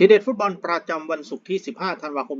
ทีเด็ดฟุตบอลประจำวันศุกร์ที่ 15 ธันวาคม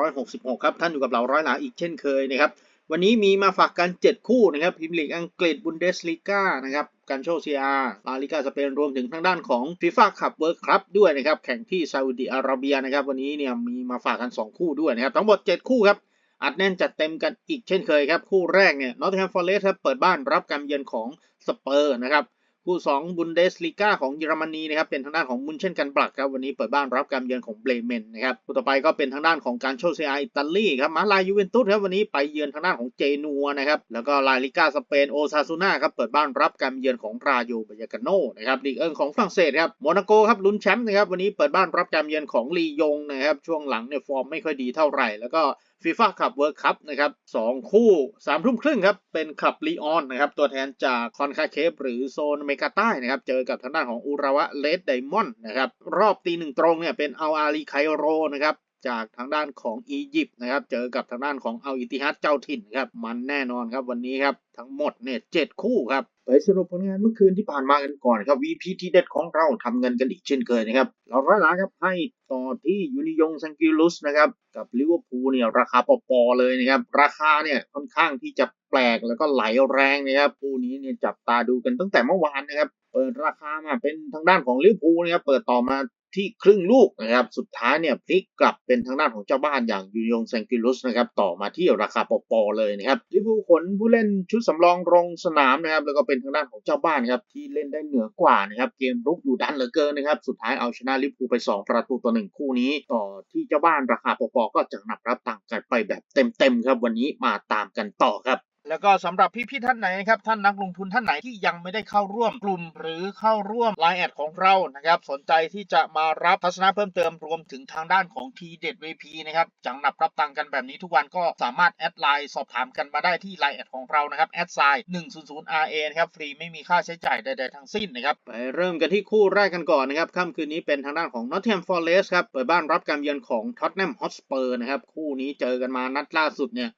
2566 ครับ ท่านอยู่กับเราร้อยหลาอีกเช่นเคยนะครับ วันนี้มีมาฝากกัน 7 คู่นะครับพรีเมียร์ลีกอังกฤษบุนเดสลีกานะครับการโชซีอาลาลิกาสเปนรวมถึงทางด้านของฟีฟ่าคัพเวิร์คคัพด้วยนะครับ แข่งที่ซาอุดิอาระเบียนะครับ วันนี้เนี่ยมีมาฝากกัน 2 คู่ด้วยนะครับ ทั้งหมด 7 คู่ครับ อัดแน่นจัดเต็มกันอีกเช่นเคยครับ คู่แรกเนี่ยนอตติงแฮมฟอร์เรสต์ครับเปิดบ้านรับการเยือนของสเปอร์นะครับ คู่2บุนเดสลีกาของเยอรมนีนะครับเป็นทางด้านของมุนเช่นกันบลักครับวันนี้เปิดบ้านรับการเยือนของเบรเมนนะครับคู่ต่อไปก็เป็นทางด้านของการโชเซียอิตาลีครับมาลายูเวนตุสครับวันนี้ไปเยือนทางด้านของเจนัวนะครับแล้วก็ลาลิกาสเปนโอซาซูน่าครับเปิดบ้านรับการเยือนของราโยบายากาโนนะครับลีกเอิงของฝรั่งเศสครับโมนาโกครับลุ้นแชมป์นะครับวันนี้เปิดบ้านรับการเยือนของลียงนะครับช่วงหลังเนี่ยฟอร์มไม่ค่อยดีเท่าไหร่แล้วก็ฟีฟ่าคัพเวิร์คัพนะครับสองคู่สามทุ่มครึ่งครับเป็นคับลีออนนะครับตัวแทนจากคอนคาเคฟหรือโซนอเมริกาใต้นะครับเจอกับทางด้านของอุระวะเลดไดมอนด์นะครับรอบตีหนึ่งตรงเนี่ยเป็นอัลอาลีไคโรนะครับ จากทางด้านของอียิปต์นะครับ เจอกับทางด้านของอัลอิติฮัดเจ้าถิ่นครับ มันแน่นอนครับวันนี้ครับ ทั้งหมดเนี่ยเจ็ดคู่ครับ ไปสรุปผลงานเมื่อคืนที่ผ่านมากันก่อนครับ VP ที่เด็ดของเราทำเงินกันอีกเช่นเคยนะครับ เราร้อยล้านครับให้ต่อที่ยูนิยงซังกิลุสนะครับ กับลิเวอร์พูลเนี่ยราคาปอๆเลยนะครับ ราคาเนี่ยค่อนข้างที่จะแปลกแล้วก็ไหลแรงนะครับคู่นี้เนี่ยจับตาดูกันตั้งแต่เมื่อวานนะครับเปิดราคามาเป็นทางด้านของลิเวอร์พูลนะครับเปิดต่อมาที่ครึ่งลูกนะครับ สุดท้ายเนี่ยพลิกกลับเป็นทางด้านของเจ้าบ้านอย่างยูยงแซงกิลุสนะครับต่อมาที่ราคาปอๆเลยนะครับลิเวอร์พูลขนผู้เล่นชุดสำรองลงสนามนะครับ แล้วก็เป็นทางด้านของเจ้าบ้านครับที่เล่นได้เหนือกว่านะครับเกมรุกอยู่ดันเหลือเกินนะครับสุดท้ายเอาชนะลิเวอร์พูลไป 2 ประตูต่อหนึ่งคู่นี้ ต่อที่เจ้าบ้านราคาปอๆก็จะนับรับต่างกันไปแบบเต็มๆครับวันนี้มาตามกันต่อครับ แล้วก็สำหรับพี่ๆท่านไหนนะครับท่านนักลงทุนท่านไหนที่ยังไม่ได้เข้าร่วมกลุ่ม หรือเข้าร่วม Line แอดของเรานะครับสนใจที่จะมารับทัศนะเพิ่มเติมรวมถึงทางด้านของทีเด็ด VP นะครับจังหนับรับตังกันแบบนี้ทุกวันก็สามารถแอดไลน์สอบถามกันมาได้ที่ Line แอดของเรานะครับแอดไซน์100 RA นะครับฟรีไม่มีค่าใช้จ่ายใดๆทั้งสิ้นนะครับไปเริ่มกันที่คู่แรกกันก่อนนะครับค่ำคืนนี้เป็นทางด้านของ Nottingham Forest ครับเปิดบ้านรับการเยือนของ Tottenham Hotspur นะครับคู่นี้เจอกันมานัดล่าสุดเนี่ย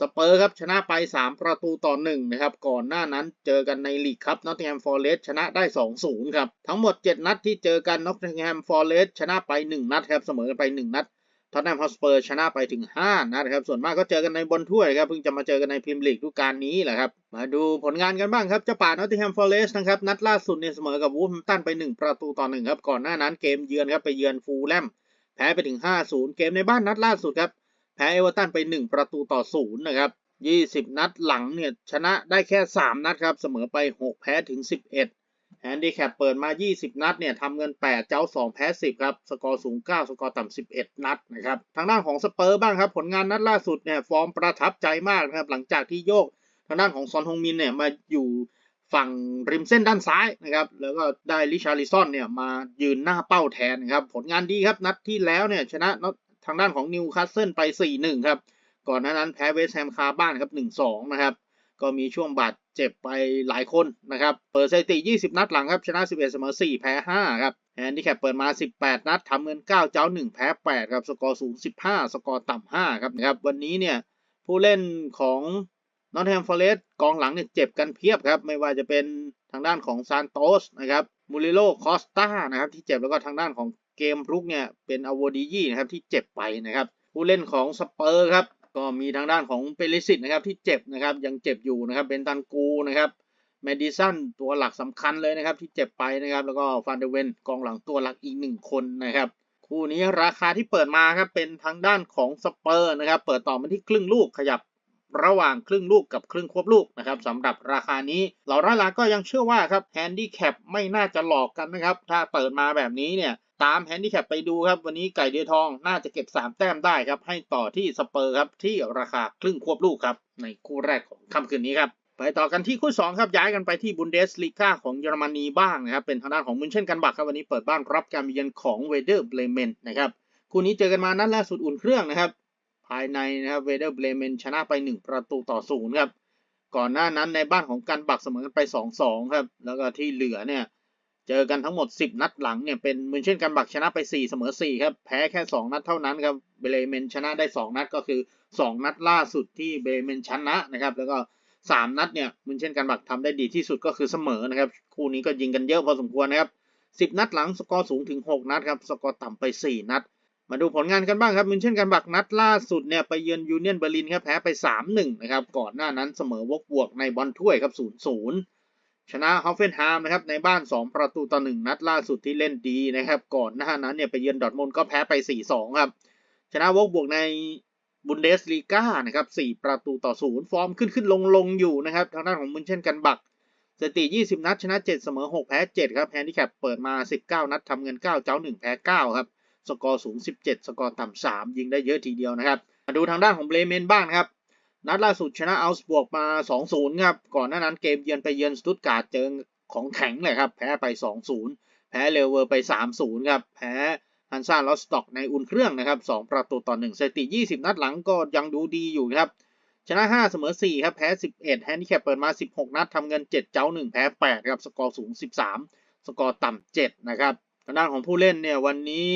สเปอร์ครับชนะไป 3 ประตูต่อ1นะครับก่อนหน้านั้นเจอกันในลีกครับนอตติงแฮมฟอร์เรสชนะได้ 2-0 ครับทั้งหมด 7 นัดที่เจอกันนอตติงแฮมฟอร์เรสชนะไป 1 นัดครับเสมอกันไป 1 นัดทอตแนมฮอสเปอร์ชนะไปถึง 5นัดครับ ส่วนมากก็เจอกันในบอลถ้วยครับเพิ่งจะมาเจอกันในพรีเมียร์ลีกฤดูกาลนี้แหละครับ มาดูผลงานกันบ้างครับเจ้าป่านอตติงแฮมฟอร์เรสนะครับนัดล่าสุดเนี่ยเสมอกับวูฟแฮมตันไป 1 ประตูต่อ1ครับก่อนหน้านั้นเกมเยือนครับไปเยือนฟูลแลมแพ้ไปถึง 5-0 เกมในบ้านนัดล่าสุดครับ แพ้เอเวอร์ตันไป 1 ประตูต่อ0นะครับ 20 นัดหลังเนี่ยชนะได้แค่ 3 นัดครับ เสมอไป 6 แพ้ถึง 11แฮนดิแคปเปิดมา 20 นัดเนี่ยทำเงิน 8 เจ้า 2 แพ้ 10 ครับ สกอร์สูง 9 สกอร์ต่ำ 11 นัดนะครับ ทางด้านของสเปอร์บ้างครับ ผลงานนัดล่าสุดเนี่ยฟอร์มประทับใจมากนะครับ หลังจากที่โยกทางด้านของซอนฮงมินเนี่ยมาอยู่ฝั่งริมเส้นด้านซ้ายนะครับ แล้วก็ได้ลิชาริซอนเนี่ยมายืนหน้าเป้าแทนนะครับ ผลงานดีครับ นัดที่แล้วเนี่ยชนะ ทางด้านของนิวคาสเซิลไป 4-1 ครับ ก่อนหน้านั้นแพ้เวสแฮมคาบ้านครับ 1-2 นะครับ ก็มีช่วงบาดเจ็บไปหลายคนนะครับ เปิดสถิติ 20 นัดหลังครับ ชนะ 11 เสมอ 4 แพ้ 5 ครับแฮนดิแคปเปิดมา 18 นัดทำเงิน 9 เจ้า 1 แพ้ 8 ครับ สกอร์สูง 15 สกอร์ต่ำ 5 ครับนะครับ วันนี้เนี่ยผู้เล่นของนอตแฮมฟอร์เรสต์กองหลังเนี่ยเจ็บกันเพียบครับ ไม่ว่าจะเป็นทางด้านของซานโตสนะครับมูริโลคอสตานะครับที่เจ็บแล้วก็ทางด้านของ เกมรุกเนี่ยเป็นอโวดียี่นะครับที่เจ็บไปนะครับผู้เล่นของสเปอร์ครับก็มีทางด้านของเปริสิตนะครับที่เจ็บนะครับยังเจ็บอยู่นะครับเป็นตันกูนะครับเมดิสันตัวหลักสำคัญเลยนะครับที่เจ็บไปนะครับแล้วก็ฟานเดเวนกองหลังตัวหลักอีกหนึ่งคนนะครับคู่นี้ราคาที่เปิดมาครับเป็นทางด้านของสเปอร์นะครับเปิดต่อมาที่ครึ่งลูกขยับระหว่างครึ่งลูกกับครึ่งควบลูกนะครับสำหรับราคานี้เหล่าร้าลาก็ยังเชื่อว่าครับแฮนดี้แคปไม่น่าจะหลอกกันนะครับ ถ้าเปิดมาแบบนี้เนี่ย ตามแฮนดี้แคปไปดูครับ วันนี้ไก่เดือทองน่าจะเก็บ 3 แต้มได้ครับ ให้ต่อที่สเปอร์ครับ ที่ราคาครึ่งควบลูกครับ ในคู่แรกของค่ำคืนนี้ครับ ไปต่อกันที่คู่ 2 ครับ ย้ายกันไปที่บุนเดสลีกาของเยอรมนีบ้างนะครับ เป็นทางด้านของมุนเช่นกันบักครับ วันนี้เปิดบ้านรับการเยือนของเวเดอร์เบลเมนนะครับคู่นี้เจอกันมานัดล่าสุดอุ่นเครื่องนะครับ ภายในนะครับเวเดอร์เบลเมนชนะไป 1 ประตูต่อศูนย์ครับก่อนหน้านั้นในบ้านของกันบักเสมอกันไป 2-2 ครับ แล้วก็ที่เหลือเนี่ย เจอกันทั้งหมด 10 นัดหลังเนี่ยเป็นมืนเช่นกันบักชนะไป 4 เสมอ 4 ครับ แพ้แค่ 2 นัดเท่านั้นครับเบเลเมนชนะได้ 2 นัดก็คือ 2 นัดล่าสุดที่เบเลเมนชนะนะครับ แล้วก็ 3 นัดเนี่ยมืนเช่นกันบักทำได้ดีที่สุดก็คือเสมอนะครับ คู่นี้ก็ยิงกันเยอะพอสมควรนะครับ 10 นัดหลังสกอร์สูงถึง 6 นัดครับสกอร์ต่ำไป 4 นัด มาดูผลงานกันบ้างครับมินเช่นกันบักนัดล่าสุดเนี่ยไปเยือนยูเนียนเบอร์ลินครับแพ้ไป 3-1 นะครับก่อนหน้านั้นเสมอวกบวกในบอลถ้วยครับ 0-0 ชนะฮอฟเฟนไฮม์นะครับในบ้าน 2 ประตูต่อ 1 นัดล่าสุดที่เล่นดีนะครับ ก่อนหน้านั้นเนี่ยไปเยือนดอร์ทมุนด์ก็แพ้ไป 4-2 ครับ ชนะวกบวกในบุนเดสลีกานะครับ4ประตูต่อ 0 ฟอร์มขึ้นขึ้นลงลงอยู่นะครับทางด้านของมินเช่นกันบักสถิติ 20 นัด ชนะ 7 เสมอ 6 แพ้ 7 ครับแฮนดิแคปเปิดมา 19 นัดทำเงิน 9 เจ้า 1 แพ้ 9 ครับ สกอร์สูง 17 สกอร์ต่ำ 3 ยิงได้เยอะทีเดียวนะครับ มาดูทางด้านของเบรเมนบ้างครับ นัดล่าสุดชนะอัลส์บวกมา 2-0 ครับ ก่อนหน้านั้นเกมเยือนไปเยือนสตุตการ์ดเจอของแข็งเลยครับ แพ้ไป 2-0 แพ้เลเวอร์ไป 3-0 ครับ แพ้ฮันซ่าลอสต็อกในอุ่นเครื่องนะครับ 2 ประตูต่อ 1 สถิติ 20 นัดหลังก็ยังดูดีอยู่ครับ ชนะ 5 เสมอ 4 ครับ แพ้ 11 แฮนดิแคปเปิดมา 16 นัดทำเงิน 7 เจ้า 1 แพ้ 8 ครับ สกอร์สูง 13 สกอร์ต่ำ 7 นะครับทางด้านของผู้เล่นเนี่ยวันนี้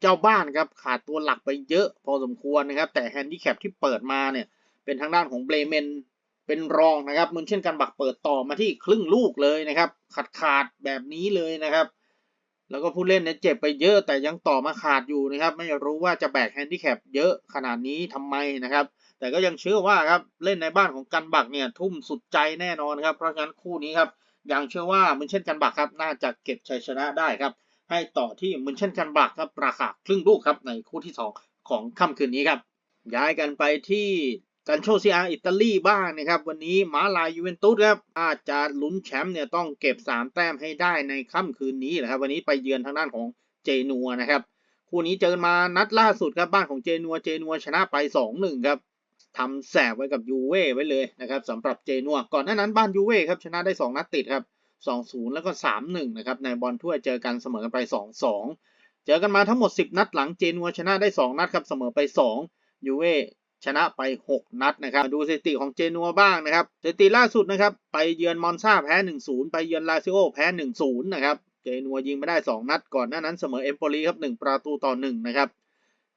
เจ้าบ้านครับขาดตัวหลักไปเยอะพอสมควรนะครับ แต่แฮนดิแคปที่เปิดมาเนี่ย เป็นทางด้านของเบรเมนเป็นรองนะครับเหมือนเช่นกันบักเปิดต่อมาที่ครึ่งลูกเลยนะครับ ขาดขาดแบบนี้เลยนะครับ แล้วก็ผู้เล่นเนี่ยเจ็บไปเยอะแต่ยังต่อมาขาดอยู่นะครับ ไม่รู้ว่าจะแบกแฮนดิแคปเยอะขนาดนี้ทำไมนะครับ แต่ก็ยังเชื่อว่าครับเล่นในบ้านของกันบักเนี่ยทุ่มสุดใจแน่นอนครับ เพราะฉะนั้นคู่นี้ครับยังเชื่อว่าเหมือนเช่นกันบักครับ น่าจะเก็บชัยชนะได้ครับ ให้ต่อที่เหมือนเช่นกันบักครับราคาครึ่งลูกครับในคู่ที่ 2 ของค่ำคืนนี้ครับย้ายกันไปที่ กันโชซีอาอิตาลีบ้างนะครับ วันนี้มาลายยูเวนตุสครับอาจจะลุ้นแชมป์เนี่ยต้องเก็บ 3 แต้มให้ได้ในค่ำคืนนี้แหละครับ วันนี้ไปเยือนทางด้านของเจนัวนะครับ คู่นี้เจอกันมานัดล่าสุดครับบ้านของเจนัวเจนัวชนะไป 2-1 ครับทำแสบไว้กับยูเว่ไว้เลยนะครับสำหรับเจนัวก่อนหน้านั้นบ้านยูเว่ครับชนะได้ 2 นัดติดครับ2-0 แล้วก็ 3-1 นะครับในบอลถ้วยเจอกันเสมอกันไป 2-2 เจอกันมาทั้งหมด 10 นัดหลังเจนัวชนะได้ 2 นัดครับเสมอไป 2ยูเว่ ชนะไป 6 นัดนะครับดูสถิติของเจนัวบ้างนะครับสถิติล่าสุดนะครับไปเยือนมอนซาแพ้ 1-0 ไปเยือนลาซิโอแพ้ 1-0 นะครับเจนัวยิงไม่ได้ 2 นัดก่อนหน้านั้นเสมอเอมโปลีครับ 1 ประตูต่อ 1 นะครับ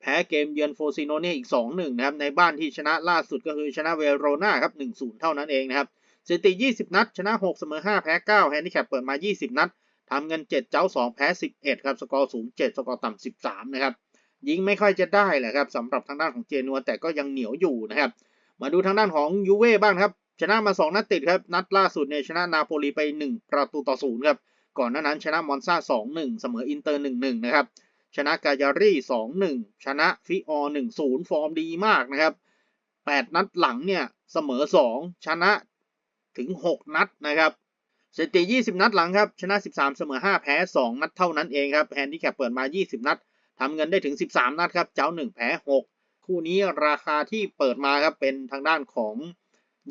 แพ้เกมเยือนโฟซิโนเนียอีก 2-1 นะครับ ในบ้านที่ชนะล่าสุดก็คือชนะเวโรนาครับ 1-0 เท่านั้นเองนะครับสถิติ 20 นัด ชนะ 6 เสมอ 5 แพ้ 9 แฮนดิแคปเปิดมา 20 นัดทำเงิน 7 เจ้า 2 แพ้ 11 ครับ สกอร์สูง 7 สกอร์ต่ำ 13 นะครับ ยิงไม่ค่อยจะได้แหละครับสำหรับทางด้านของเจนัวแต่ก็ยังเหนียวอยู่นะครับ มาดูทางด้านของยูเว่บ้างครับ ชนะมา 2 นัดติดครับ นัดล่าสุดเนี่ยชนะนาโปลีไป 1 ประตูต่อ0ครับก่อนหน้านั้นชนะมอนซา2-1 เสมออินเตอร์ 1-1 นะครับ ชนะกายารี่ 2-1 ชนะฟิออ1-0 ฟอร์มดีมากนะครับ 8 นัดหลังเนี่ยเสมอ 2 ชนะถึง 6 นัดนะครับสถิติ 20 นัดหลังครับ ชนะ 13 เสมอ 5 แพ้ 2 นัดเท่านั้นเองครับ แฮนดิแคปเปิดมา 20 นัด ทำเงินได้ถึง 13 นัดครับ เจ้า 1 แพ้ 6 คู่นี้ราคาที่เปิดมาครับเป็นทางด้านของ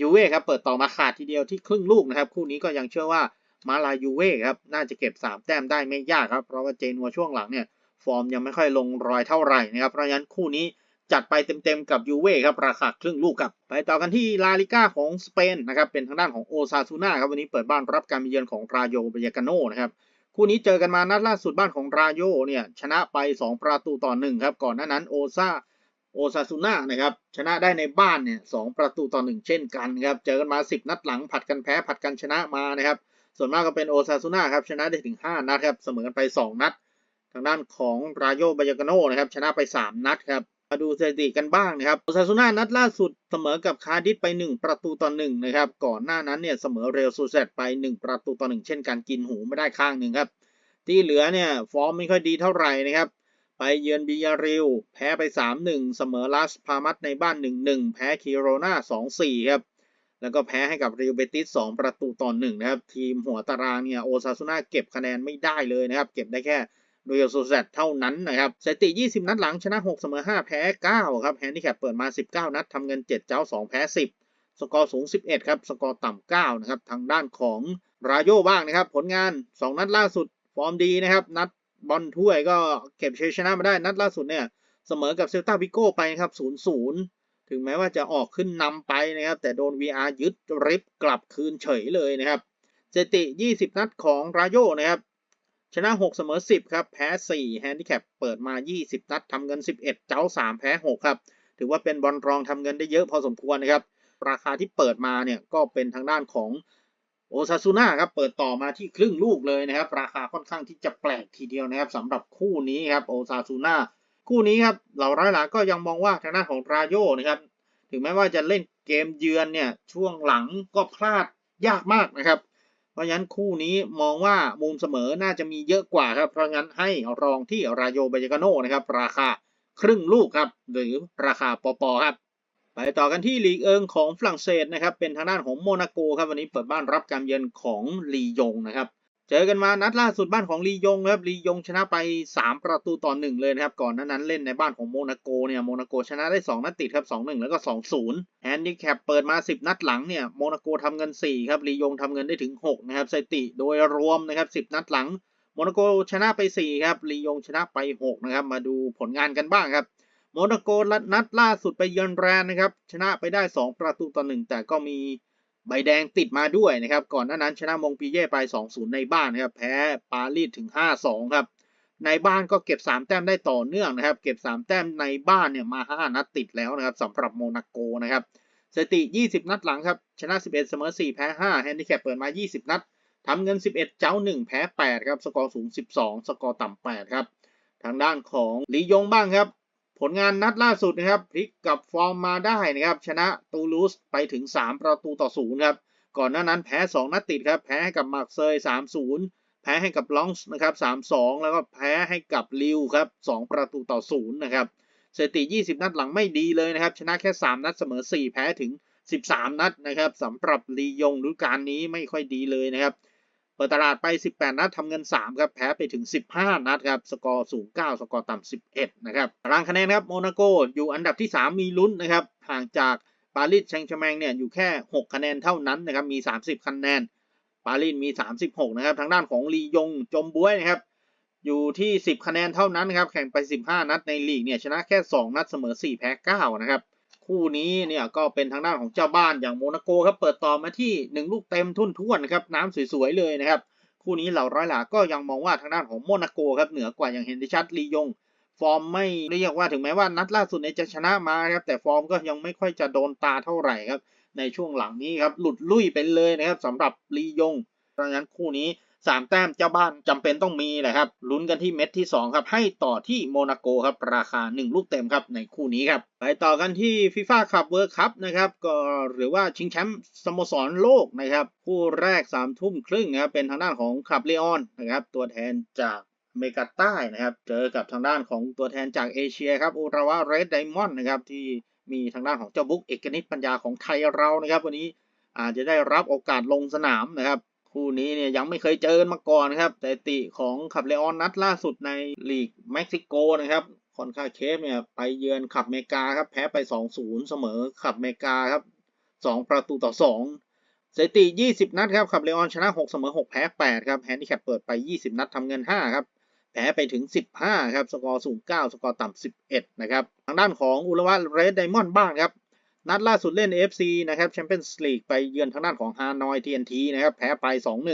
ยูเว่ครับเปิดต่อมาขาดทีเดียวที่ครึ่งลูกนะครับ คู่นี้ก็ยังเชื่อว่ามาลายูเว่ครับน่าจะเก็บ 3 แต้มได้ไม่ยากครับ เพราะว่าเจนัวช่วงหลังเนี่ยฟอร์มยังไม่ค่อยลงรอยเท่าไหร่นะครับ เพราะฉะนั้นคู่นี้จัดไปเต็มๆกับยูเว่ครับราคาครึ่งลูกครับ ไปต่อกันที่ลาลิก้าของสเปนนะครับเป็นทางด้านของโอซาซูน่าครับวันนี้เปิดบ้านรับการเยือนของราโยเบยากาโนนะครับ คู่นี้เจอกันมานัดล่าสุดบ้านของราโยเนี่ยชนะไป 2 ประตูต่อ1ครับก่อนหน้านั้นโอซาโอซาซูน่านะครับชนะได้ในบ้านเนี่ยสประตูต่อ 1 เช่นกันครับเจอกันมา 10 นัดหลังผัดกันแพ้ผัดกันชนะมานะครับส่วนมากก็เป็นโอซาซูน่าครับชนะได้ถึง 5 นัดครับเสมอกันไป 2 นัด ทางด้านของราโยบายากาโนนะครับชนะไป 3 นัดครับ มาดูสถิติกันบ้างนะครับโอซาซูน่านัดล่าสุดเสมอกับคาร์ดิสไป 1 ประตูต่อ1นะครับ ก่อนหน้านั้นเนี่ยเสมอเรอัลซูเซตไป 1 ประตูต่อ1เช่นกันกินหูไม่ได้ข้างหนึ่งครับ ที่เหลือเนี่ยฟอร์มไม่ค่อยดีเท่าไหร่นะครับ ไปเยือนบิยาริลแพ้ไป 3-1 เสมอลาสพามัสในบ้าน 1-1 แพ้คิโรนา2-4 ครับ แล้วก็แพ้ให้กับเรอัลเบติส 2 ประตูต่อ1นะครับ ทีมหัวตารางเนี่ยโอซาซูน่าเก็บคะแนนไม่ได้เลยนะครับ เก็บได้แค่ เรอัลซูเซตเท่านั้นนะครับสถิติ 20 นัดหลังชนะ 6 เสมอ 5 แพ้ 9 ครับแฮนดิแคปเปิดมา 19 นัดทำเงิน 7 เจ้า 2 แพ้ 10 สกอร์สูง 11 ครับ สกอร์ต่ำ 9 นะครับ ทางด้านของราโยบ้างนะครับ ผลงาน 2 นัดล่าสุด ฟอร์มดีนะครับ นัดบอลถ้วยก็เก็บชัยชนะมาได้ นัดล่าสุดเนี่ย เสมอกับเซลตาวิโก้ไปครับ 0-0 ถึงแม้ว่าจะออกขึ้นนำไปนะครับ แต่โดน VR ยึดริบกลับคืนเฉยเลยนะครับสถิติ 20 นัดของราโยนะครับ ชนะ 6 เสมอ 10 ครับ แพ้ 4 แฮนดิแคปเปิดมา 20 นัดทำเงิน 11 เจ้า 3 แพ้ 6 ครับ ถือว่าเป็นบอลรองทำเงินได้เยอะพอสมควรนะครับ ราคาที่เปิดมาเนี่ยก็เป็นทางด้านของโอซาซูน่าครับ เปิดต่อมาที่ครึ่งลูกเลยนะครับ ราคาค่อนข้างที่จะแปลกทีเดียวนะครับสำหรับคู่นี้ครับโอซาซูน่าคู่นี้ครับเหล่าร้อยหลาก็ยังมองว่าทางด้านของราโยนะครับ ถึงแม้ว่าจะเล่นเกมเยือนเนี่ยช่วงหลังก็พลาดยากมากนะครับ เพราะฉะนั้นคู่นี้มองว่ามุมเสมอน่าจะมีเยอะกว่าครับ เพราะงั้นให้รองที่รายโยเบยกาโนนะครับ ราคาครึ่งลูกครับ หรือราคาปอปอครับไปต่อกันที่ลีกเอิงของฝรั่งเศสนะครับเป็นทางด้านของโมนาโกครับวันนี้เปิดบ้านรับการเยือนของลียงนะครับ เจอกันมานัดล่าสุดบ้านของลียงครับลียงชนะไป 3 ประตูต่อ1เลยนะครับ ก่อนนั้นเล่นในบ้านของโมนาโกเนี่ยโมนาโกชนะได้ 2 นัดติดครับ 2-1 แล้วก็ 2-0แฮนดิแคปเปิดมา 10 นัดหลังเนี่ยโมนาโกทำเงิน 4 ครับลียงทำเงินได้ถึง 6 นะครับสถิติโดยรวมนะครับ 10 นัดหลังโมนาโกชนะไป 4 ครับลียงชนะไป 6 นะครับ มาดูผลงานกันบ้างครับโมนาโกนัดล่าสุดไปเยือนแรนนะครับชนะไปได้ 2 ประตูต่อ1แต่ก็มี ใบแดงติดมาด้วยนะครับ ก่อนหน้านั้นชนะมงปีเย่ไป 2-0 ในบ้านนะครับ แพ้ปารีสถึง 5-2 ครับ ในบ้านก็เก็บ 3 แต้มได้ต่อเนื่องนะครับ เก็บ 3 แต้มในบ้านเนี่ยมา 5 นัดติดแล้วนะครับสำหรับโมนาโกนะครับสถิติ 20 นัดหลังครับชนะ 11 เสมอ 4 แพ้ 5 แฮนดิแคปเปิดมา 20 นัดทำเงิน 11 เจ้า 1 แพ้ 8 ครับ สกอร์สูง 12 สกอร์ต่ำ 8 ครับ ทางด้านของลียงบ้างครับ ผลงานนัดล่าสุดนะครับพลิกกลับฟอร์มมาได้นะครับ ชนะตูลูสไปถึง 3 ประตูต่อ0ครับ ก่อนหน้านั้นแพ้ 2 นัดติดครับ แพ้ให้กับมาร์เซย3-0 แพ้ให้กับลองส์นะครับ 3-2 แล้วก็แพ้ให้กับลิวครับ 2 ประตูต่อ0นะครับสถิติ 20 นัดหลังไม่ดีเลยนะครับ ชนะแค่ 3 นัดเสมอ 4 แพ้ถึง 13 นัดนะครับสำหรับลียงฤดูกาลนี้ไม่ค่อยดีเลยนะครับ เปิดตลาดไป 18 นัดทำเงิน 3 ครับ แพ้ไปถึง 15 นัดครับ สกอร์สูง 9 สกอร์ต่ำ 11 นะครับตารางคะแนนครับ โมนาโกอยู่อันดับที่ 3 มีลุ้นนะครับ ห่างจากปารีสแซงต์แชร์แมงเนี่ยอยู่แค่ 6 คะแนนเท่านั้นนะครับ มี 30 คะแนน ปารีสมี 36 นะครับ ทางด้านของลียงจมบ้วยนะครับ อยู่ที่ 10 คะแนนเท่านั้นครับ แข่งไป 15 นัดในลีกเนี่ยชนะแค่ 2 นัดเสมอ 4 แพ้ 9 นะครับ คู่นี้เนี่ยก็เป็นทางด้านของเจ้าบ้านอย่างโมนาโกครับเปิดต่อมาที่ 1 ลูกเต็มทุ่นท้วนครับน้ำสวยๆเลยนะครับคู่นี้เหล่าร้อยหลาก็ยังมองว่าทางด้านของโมนาโกครับเหนือกว่าอย่างเห็นได้ชัดลียง ฟอร์มไม่เรียกว่าถึงแม้ว่านัดล่าสุดเนี่ยจะชนะมาครับแต่ฟอร์มก็ยังไม่ค่อยจะโดนตาเท่าไหร่ครับในช่วงหลังนี้ครับหลุดลุ่ยไปเลยนะครับสำหรับลียงเพราะฉะนั้นคู่นี้ 3 แต้มเจ้าบ้านจำเป็นต้องมีแหละครับลุ้นกันที่เม็ดที่ 2 ครับ ให้ต่อที่โมนาโกครับ ราคา 1 ลูกเต็มครับในคู่นี้ครับ ไปต่อกันที่ฟีฟ่าคัพเวิร์คัพนะครับก็หรือว่าชิงแชมป์สโมสรโลกนะครับคู่แรก3ทุ่มครึ่งนะครับเป็นทางด้านของคลับเลออนนะครับตัวแทนจากอเมริกาใต้นะครับ เจอกับทางด้านของตัวแทนจากเอเชียครับอุราวะเรดไดมอนด์นะครับที่มีทางด้านของเจ้าบุ๊กเอกนิตปัญญาของไทยเรานะครับ วันนี้อาจจะได้รับโอกาสลงสนามนะครับ คู่นี้เนี่ยยังไม่เคยเจอกันมาก่อนครับแต่ติของขับเลออนนัดล่าสุดในลีกเม็กซิโกนะครับคอนคาเคฟเนี่ยไปเยือนขับเมกาครับแพ้ไป 2-0 เสมอขับเมกาครับ 2 ประตูต่อ 2 สถิติ 20 นัดครับขับเลออนชนะ 6 เสมอ 6 แพ้ 8 ครับแฮนดิแคปเปิดไป 20 นัดทำเงิน 5 ครับ แพ้ไปถึง 15 ครับ สกอร์สูง 9 สกอร์ต่ำ11 นะครับ ทางด้านของอุลวะเรดไดมอนด์บ้างครับ นัดล่าสุดเล่น FC นะครับแชมเปี้ยนส์ลีกไปเยือนทางด้านของฮานอย TNT นะครับแพ้ไป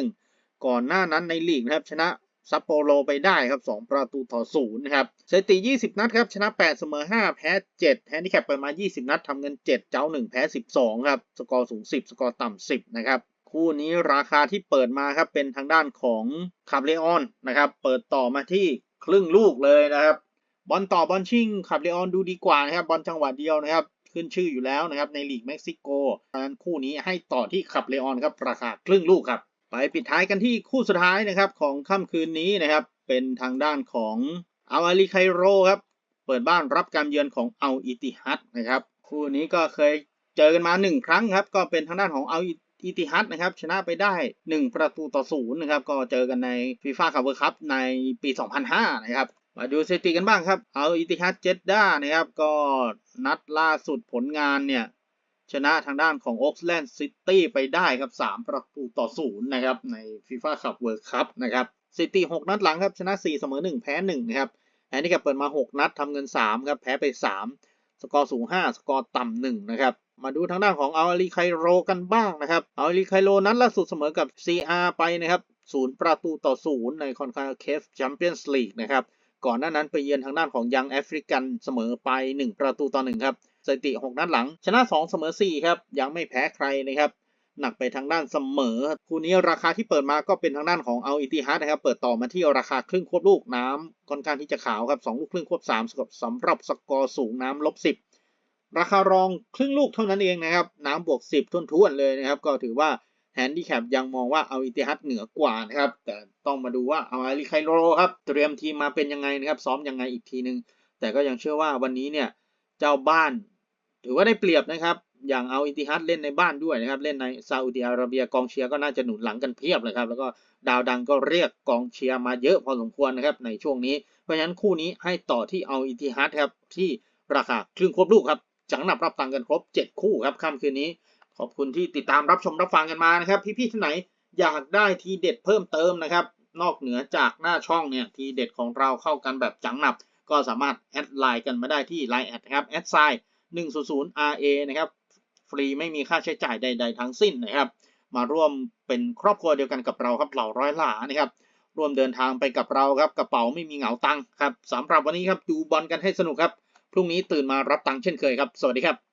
2-1 ก่อนหน้านั้นในลีกนะครับชนะซัปโปโรไปได้ครับ 2 ประตูต่อ0นะครับสถิติ 20 นัดครับ ชนะ 8 เสมอ 5 แพ้ 7 แฮนดิแคปเปิดมา 20 นัดทำเงิน 7 เจ้า 1 แพ้ 12 ครับ สกอร์สูง 10 สกอร์ต่ำ 10 นะครับ คู่นี้ราคาที่เปิดมาครับ เป็นทางด้านของคาร์เลออนนะครับ เปิดต่อมาที่ครึ่งลูกเลยนะครับ บอลต่อบอลชิงคาร์เลออนดูดีกว่านะครับ บอลจังหวะเดียวนะครับ ขึ้นชื่ออยู่แล้วนะครับในลีกเม็กซิโกดังนั้นคู่นี้ให้ต่อที่คาร์เลออนครับราคาครึ่งลูกครับ ไปปิดท้ายกันที่คู่สุดท้ายนะครับของค่ำคืนนี้นะครับเป็นทางด้านของอัลอาลีไคโรครับเปิดบ้านรับการเยือนของอัลอิติฮัดนะครับคู่นี้ก็เคยเจอกันมา 1 ครั้งครับก็เป็นทางด้านของอัลอิติฮัดนะครับชนะไปได้ 1 ประตูต่อศูนย์นะครับก็เจอกันในฟีฟ่าคัพเวิร์คัพในปี 2005 นะครับ มาดูสถิติกันบ้างครับ เอาอิติฮัดเจดด้านะครับ ก็นัดล่าสุดผลงานเนี่ย ชนะทางด้านของโอ๊กแลนด์ซิตี้ไปได้ครับ 3 ประตูต่อศูนย์นะครับ ในฟีฟ่าคัพเวิร์คัพนะครับสถิติ6นัดหลังครับ ชนะ 4 เสมอ 1 แพ้ 1 นะครับแอนนี่กับเปิดมา 6 นัดทำเงิน 3 ครับ แพ้ไป 3 สกอร์สูง 5 สกอร์ต่ำ1นะครับ มาดูทางด้านของอัลลีไคโรกันบ้างนะครับอัลลีไคโรนัดล่าสุดเสมอกับ CR ไปนะครับ 0 ประตูต่อ 0 ในคอนคาเคฟแชมเปี้ยนส์ลีกนะครับ ก่อนหน้านั้นไปเยือนทางด้านของยังแอฟริกันเสมอไป 1 ประตูต่อ1ครับสถิติ 6 นัดหลัง ชนะ 2 เสมอ 4 ครับ ยังไม่แพ้ใครนะครับ หนักไปทางด้านเสมอ คู่นี้ราคาที่เปิดมาก็เป็นทางด้านของเอาอิติฮัดนะครับ เปิดต่อมาที่ราคาครึ่งควบลูกน้ำค่อนข้างที่จะขาวครับ 2 ลูกครึ่งควบ3สำหรับสำหรับสกอร์สูงน้ำลบ 10 ราคารองครึ่งลูกเท่านั้นเองนะครับ น้ำบวก 10 ทุ่นๆเลยนะครับ ก็ถือว่า แฮนดี้แคปยังมองว่าเอาอิติฮัดเหนือกว่านะครับ แต่ต้องมาดูว่าเอาอาลีไคโรครับ เตรียมทีมมาเป็นยังไงนะครับ ซ้อมยังไงอีกทีนึงแต่ก็ยังเชื่อว่าวันนี้เนี่ยเจ้าบ้าน ถือว่าได้เปรียบนะครับ อย่างเอาอิติฮัดเล่นในบ้านด้วยนะครับ เล่นในซาอุดิอาระเบียกองเชียร์ก็น่าจะหนุนหลังกันเพียบเลยครับ แล้วก็ดาวดังก็เรียกกองเชียร์มาเยอะพอสมควรนะครับในช่วงนี้ เพราะฉะนั้นคู่นี้ให้ต่อที่เอาอิติฮัดครับที่ราคาครึ่งควบลูกครับจังหนับรับตังกันครบ 7 คู่ครับค่ำคืนนี้ ขอบคุณที่ติดตามรับชมรับฟังกันมานะครับ พี่ๆท่านไหนอยากได้ทีเด็ดเพิ่มเติมนะครับ นอกเหนือจากหน้าช่องเนี่ยทีเด็ดของเราเข้ากันแบบจังหนับ ก็สามารถแอดไลน์กันมาได้ที่ Line แอดนะครับแอดไซน์100 RA นะครับ ฟรีไม่มีค่าใช้จ่ายใด ๆ ทั้งสิ้นนะครับ มาร่วมเป็นครอบครัวเดียวกันกับเราครับเหล่าร้อยหลานะครับร่วมเดินทางไปกับเราครับกระเป๋าไม่มีเหงาตังค์ครับสำหรับวันนี้ครับดูบอลกันให้สนุกครับพรุ่งนี้ตื่นมารับตังค์เช่นเคยครับ สวัสดีครับ